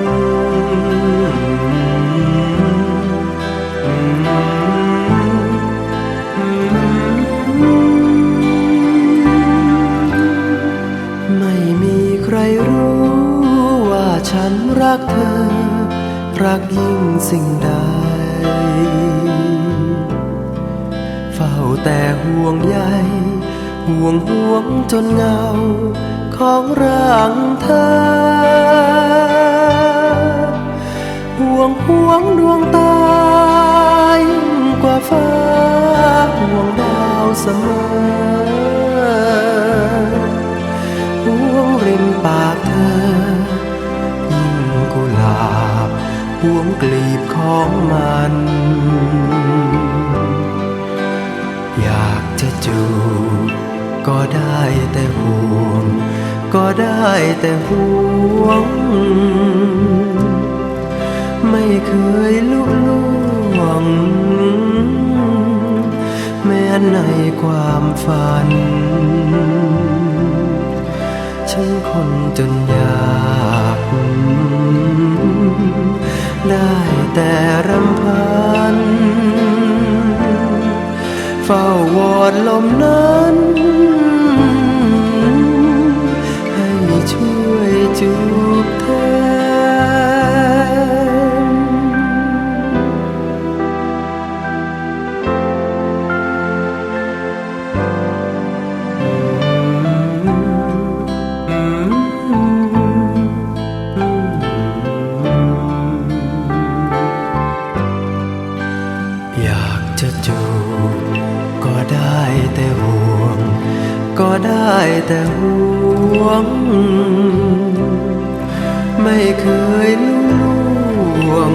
ไม่มีใครรู้ว่าฉันรักเธอ รักยิ่งสิ่งใด เฝ้าแต่ห่วงใยห่วงห่วงจนเงาของร่างเธอ ห่วงดวงตายิ่งกว่าฟ้าห่วงดาวเสมอห่วงริมปากเธอ ยิ่งกุหลาบห่วงกลีบของมัน อยากจะจูบก็ได้แต่ห่วง ก็ได้แต่ห่วง เคยลุล่วง แม้ในความฝัน ฉันคนจนอยาก ได้แต่รำพัน เฝ้าวอดลมนั้นให้ช่วยจู แต่ห่วง ก็ได้แต่ห่วง ไม่เคยล่วง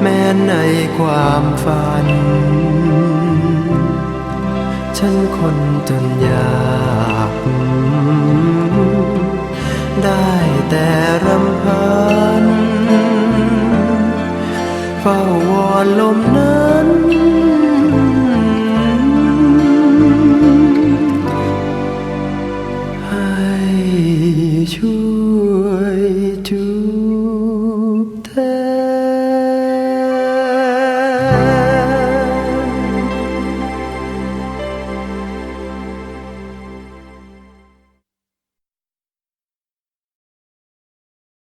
แม้ในความฝัน ฉันคนจนอยากได้แต่รำพันเฝ้าวอนลมนั้น người chúc thế